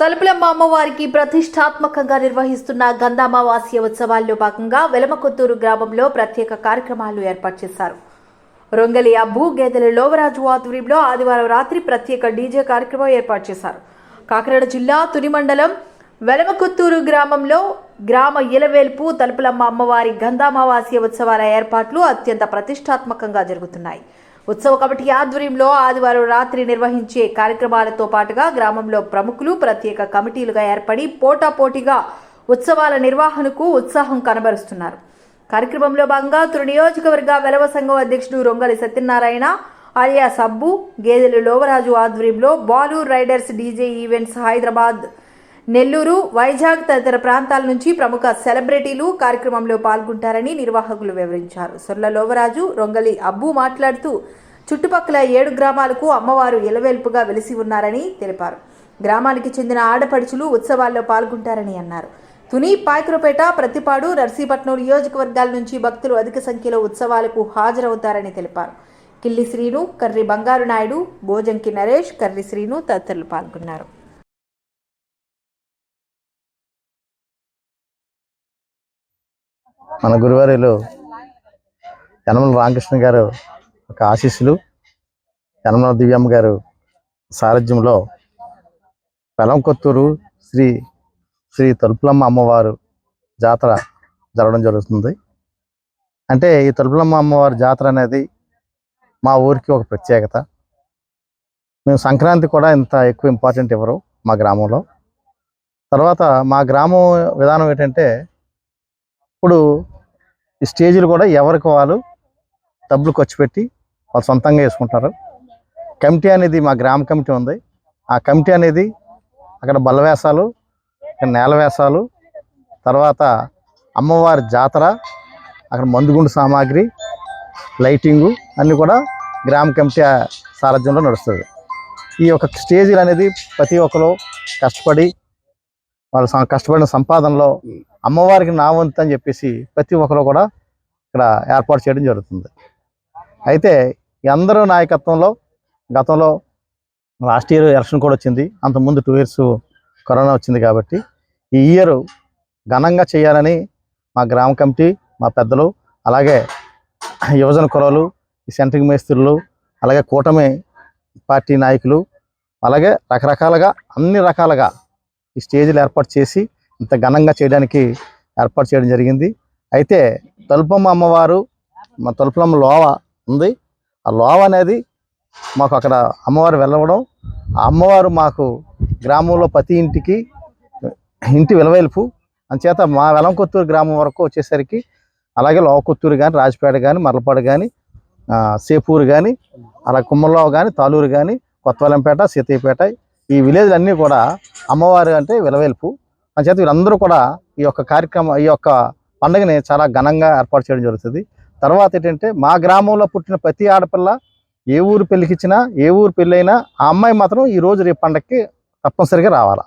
తలుపులమ్మ అమ్మవారికి ప్రతిష్టాత్మకంగా నిర్వహిస్తున్న గంధామావాస్య ఉత్సవాల్లో భాగంగా వెలమకొత్తూరు గ్రామంలో ప్రత్యేక కార్యక్రమాలు ఏర్పాటు చేశారు. రొంగలి అబ్బు గేదెల లోవరాజు ఆధ్వర్యంలో ఆదివారం రాత్రి ప్రత్యేక డీజే కార్యక్రమం ఏర్పాటు చేశారు. కాకినాడ జిల్లా తుని మండలం వెలమకొత్తూరు గ్రామంలో గ్రామ ఇలవేల్పు తలుపులమ్మ అమ్మవారి గంధామావాస్య ఉత్సవాల ఏర్పాట్లు అత్యంత ప్రతిష్టాత్మకంగా జరుగుతున్నాయి. ఉత్సవ కమిటీ ఆధ్వర్యంలో ఆదివారం రాత్రి నిర్వహించే కార్యక్రమాలతో పాటుగా గ్రామంలో ప్రముఖులు ప్రత్యేక కమిటీలుగా ఏర్పడి పోటాపోటీగా ఉత్సవాల నిర్వహణకు ఉత్సాహం కనబరుస్తున్నారు. కార్యక్రమంలో భాగంగా తురు నియోజకవర్గ వెలవ సంఘం అధ్యక్షుడు రొంగలి సత్యనారాయణ ఆలియా సబ్బు గేదెలు లోవరాజు ఆధ్వర్యంలో Balu riders DJ events Hyderabad Nellore Vizag తదితర ప్రాంతాల నుంచి ప్రముఖ సెలబ్రిటీలు కార్యక్రమంలో పాల్గొంటారని నిర్వాహకులు వివరించారు. సొర్ల లోవరాజు రొంగలి అబ్బు మాట్లాడుతూ చుట్టుపక్కల ఏడు గ్రామాలకు అమ్మవారు ఎలవేల్పుగా వెలిసి ఉన్నారని తెలిపారు. గ్రామానికి చెందిన ఆడపడుచులు ఉత్సవాల్లో పాల్గొంటారని అన్నారు. తుని పాయకురపేట ప్రతిపాడు నర్సీపట్నం నియోజకవర్గాల నుంచి భక్తులు అధిక సంఖ్యలో ఉత్సవాలకు హాజరవుతారని తెలిపారు. కిల్లి శ్రీను కర్రి బంగారు నాయుడు భోజంకి నరేష్ కర్రి శ్రీను తదితరులు పాల్గొన్నారు. మన గురువారిలో యనమల రామకృష్ణ గారు ఒక ఆశీస్సులు యనమల దివ్యమ్మ గారు సారథ్యంలో పెలంకొత్తూరు శ్రీ శ్రీ తలుపులమ్మ అమ్మవారు జాతర జరగడం జరుగుతుంది. అంటే ఈ తలుపులమ్మ అమ్మవారి జాతర అనేది మా ఊరికి ఒక ప్రత్యేకత. మేము సంక్రాంతి కూడా ఇంత ఎక్కువ ఇంపార్టెంట్ ఇవ్వరు మా గ్రామంలో. తర్వాత మా గ్రామం విధానం ఏంటంటే ఇప్పుడు ఈ స్టేజీలు కూడా ఎవరికి వాళ్ళు డబ్బులు ఖర్చు పెట్టి వాళ్ళు సొంతంగా వేసుకుంటారు కమిటీ అనేది మా గ్రామ కమిటీ ఉంది. ఆ కమిటీ అనేది అక్కడ బల్ల వేషాలు ఇక్కడ నేల తర్వాత అమ్మవారి జాతర అక్కడ మందుగుండు సామాగ్రి లైటింగు అన్నీ కూడా గ్రామ కమిటీ సారథ్యంలో నడుస్తుంది. ఈ యొక్క స్టేజీలు అనేది ప్రతి ఒక్కరు కష్టపడి వాళ్ళు కష్టపడిన సంపాదనలో అమ్మవారికి నా వంతు అని చెప్పేసి ప్రతి ఒక్కరు కూడా ఇక్కడ ఏర్పాటు చేయడం జరుగుతుంది. అయితే అందరూ నాయకత్వంలో గతంలో లాస్ట్ ఇయర్ ఎలక్షన్ కూడా వచ్చింది. అంతకుముందు టూ ఇయర్స్ కరోనా వచ్చింది కాబట్టి ఈ ఇయర్ ఘనంగా చేయాలని మా గ్రామ కమిటీ మా పెద్దలు అలాగే యువజన కురలు ఈ సెంట్రింగ్ మేస్త్రులు అలాగే కూటమి పార్టీ నాయకులు అలాగే రకరకాలుగా అన్ని రకాలుగా ఈ స్టేజీలు ఏర్పాటు చేసి ఇంత ఘనంగా చేయడానికి ఏర్పాటు చేయడం జరిగింది. అయితే తలుపమ్మ అమ్మవారు మా తలుపులమ్మ లోవ ఉంది. ఆ లోవ అనేది మాకు అక్కడ అమ్మవారు వెళ్ళవడం ఆ అమ్మవారు మాకు గ్రామంలో ప్రతి ఇంటికి ఇంటి విలవేల్పు. అంచేత మా వెలంకొత్తూరు గ్రామం వరకు వచ్చేసరికి అలాగే లోవకొత్తూరు కానీ రాజపేట కానీ మర్లపాడు కానీ సేపూరు కానీ అలా కుమ్మలో కానీ తాలూరు కానీ కొత్తవలంపేట సీతయ్యపేట ఈ విలేజ్లన్నీ కూడా అమ్మవారు అంటే విలవేల్పు. అంచేత వీళ్ళందరూ కూడా ఈ యొక్క కార్యక్రమం ఈ యొక్క పండుగని చాలా ఘనంగా ఏర్పాటు చేయడం జరుగుతుంది. తర్వాత ఏంటంటే మా గ్రామంలో పుట్టిన ప్రతి ఆడపిల్ల ఏ ఊరు పెళ్ళికిచ్చినా ఏ ఊరు పెళ్ళైనా ఆ అమ్మాయి మాత్రం ఈ రోజు రేపు పండగకి తప్పనిసరిగా రావాలా.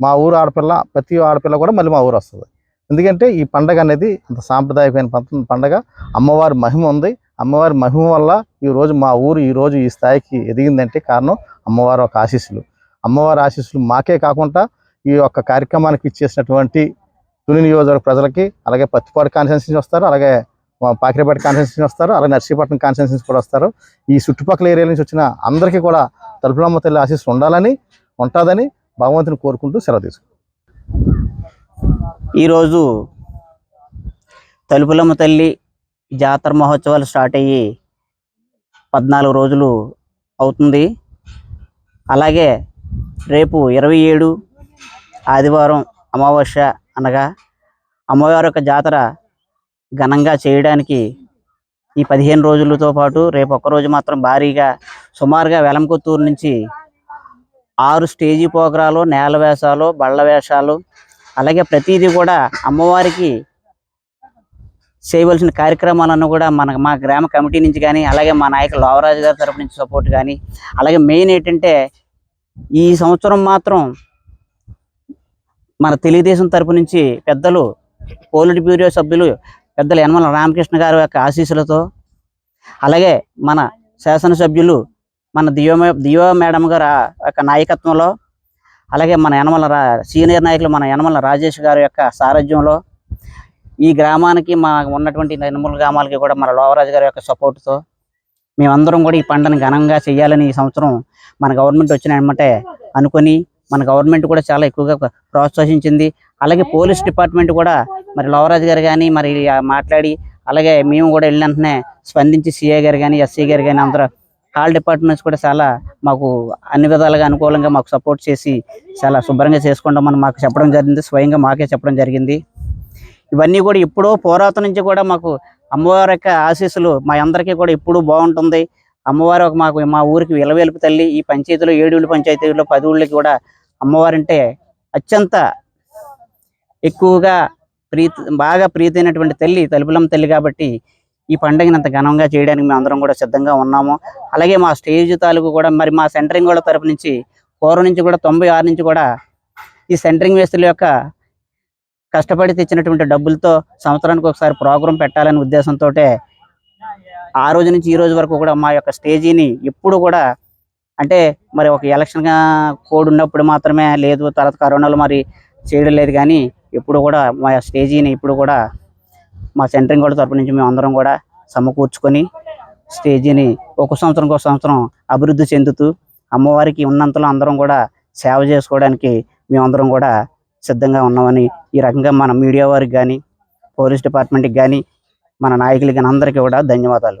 మా ఊరు ఆడపిల్ల ప్రతి ఆడపిల్ల కూడా మళ్ళీ మా ఊరు వస్తుంది. ఎందుకంటే ఈ పండగ అనేది అంత సాంప్రదాయకమైన పంత- పండగ. అమ్మవారి మహిమ ఉంది. అమ్మవారి మహిమ వల్ల ఈ రోజు మా ఊరు ఈరోజు ఈ స్థాయికి ఎదిగిందంటే కారణం అమ్మవారి ఒక ఆశీస్సులు. అమ్మవారి ఆశీస్సులు మాకే కాకుండా ఈ యొక్క కార్యక్రమానికి ఇచ్చేసినటువంటి తుని నియోజకవర్గ ప్రజలకి అలాగే పత్తిపాడు కాన్స్టిట్యూన్సీ నుంచి వస్తారు అలాగే పాకిరేపేట కాన్స్టిట్యూన్సీ నుంచి వస్తారు అలాగే నర్సీపట్నం కాన్స్టిట్యూన్సీ నుంచి కూడా వస్తారు. ఈ చుట్టుపక్కల ఏరియా నుంచి వచ్చిన అందరికీ కూడా తలుపులమ్మ తల్లి ఆశీస్సులు ఉండాలని ఉంటుందని భగవంతుని కోరుకుంటూ సెలవు తీసుకుంటాం ఈరోజు తలుపులమ్మ తల్లి జాతర మహోత్సవాలు స్టార్ట్ అయ్యి పద్నాలుగు రోజులు అవుతుంది. అలాగే రేపు ఇరవై ఏడు ఆదివారం అమావాస్య అనగా అమ్మవారి యొక్క జాతర ఘనంగా చేయడానికి ఈ పదిహేను రోజులతో పాటు రేపు ఒక్కరోజు మాత్రం భారీగా సుమారుగా వెలంకొత్తూరు నుంచి ఆరు స్టేజీ పోకరాలు నేల వేషాలు బళ్ళ వేషాలు అలాగే ప్రతిదీ కూడా అమ్మవారికి చేయవలసిన కార్యక్రమాలను కూడా మన మా గ్రామ కమిటీ నుంచి కానీ అలాగే మా నాయకులు లోవరాజు గారి తరపు నుంచి సపోర్ట్ కానీ అలాగే మెయిన్ ఏంటంటే ఈ సంవత్సరం మాత్రం మన తెలుగుదేశం తరపు నుంచి పెద్దలు పోలిట్ బ్యూరో సభ్యులు పెద్దలు యనమల రామకృష్ణ గారి యొక్క ఆశీస్సులతో అలాగే మన శాసనసభ్యులు మన దియో దియో మేడం గారి యొక్క నాయకత్వంలో అలాగే మన యనమల రా సీనియర్ నాయకులు మన యనమల రాజేష్ గారి యొక్క సారథ్యంలో ఈ గ్రామానికి మా ఉన్నటువంటి నిర్మూల గ్రామాలకి కూడా మన లోవరాజు గారి యొక్క సపోర్ట్తో మేమందరం కూడా ఈ పంటను ఘనంగా చేయాలని ఈ సంవత్సరం మన గవర్నమెంట్ వచ్చిన వెంబటే అనుకొని మన గవర్నమెంట్ కూడా చాలా ఎక్కువగా ప్రోత్సహించింది. అలాగే పోలీస్ డిపార్ట్మెంట్ కూడా మరి లోవరాజు గారు కానీ మరి మాట్లాడి అలాగే మేము కూడా వెళ్ళిన వెంటనే స్పందించి సిఐ గారు కానీ ఎస్సీ గారు కానీ అందరూ ఆల్ డిపార్ట్మెంట్స్ కూడా చాలా మాకు అన్ని విధాలుగా అనుకూలంగా మాకు సపోర్ట్ చేసి చాలా శుభ్రంగా చేసుకుంటామని మాకు చెప్పడం జరిగింది. స్వయంగా మాకే చెప్పడం జరిగింది. ఇవన్నీ కూడా ఎప్పుడో పురాతన నుంచి కూడా మాకు అమ్మవారి యొక్క ఆశీస్సులు మా అందరికీ కూడా ఎప్పుడూ బాగుంటుంది. అమ్మవారు ఒక మాకు మా ఊరికి విలవేలుపు తల్లి ఈ పంచాయతీలో ఏడుళ్ళు పంచాయతీలో పది ఊళ్ళకి కూడా అమ్మవారంటే అత్యంత ఎక్కువగా ప్రీతి బాగా ప్రీతి అయినటువంటి తల్లి తలుపులమ్మ తల్లి కాబట్టి ఈ పండుగని అంత ఘనంగా చేయడానికి మేము అందరం కూడా సిద్ధంగా ఉన్నాము. అలాగే మా స్టేజ్ తాలూకు కూడా మరి మా సెంటరింగ్ వాళ్ళ తరపు నుంచి పూర్వం నుంచి కూడా తొంభై ఆరు నుంచి కూడా ఈ సెంటరింగ్ వేస్తుల యొక్క కష్టపడి తెచ్చినటువంటి డబ్బులతో సంవత్సరానికి ఒకసారి ప్రోగ్రాం పెట్టాలనే ఉద్దేశంతో ఆ రోజు నుంచి ఈ రోజు వరకు కూడా మా యొక్క స్టేజీని ఎప్పుడు కూడా అంటే మరి ఒక ఎలక్షన్ కోడ్ ఉన్నప్పుడు మాత్రమే లేదు తర్వాత కరోనాలో మరి చేయడం లేదు కానీ ఎప్పుడు కూడా మా స్టేజీని ఇప్పుడు కూడా మా సెంటరింగ్ వాళ్ళ తరపు నుంచి మేము అందరం కూడా సమకూర్చుకొని స్టేజీని ఒక సంవత్సరం ఒక సంవత్సరం అభివృద్ధి చెందుతూ అమ్మవారికి ఉన్నంతలో అందరం కూడా సేవ చేసుకోవడానికి మేమందరం కూడా సిద్ధంగా ఉన్నామని ఈ రకంగా మన మీడియా వారికి కానీ పోలీస్ డిపార్ట్మెంట్కి కానీ మన నాయకులకి అందరికీ కూడా ధన్యవాదాలు.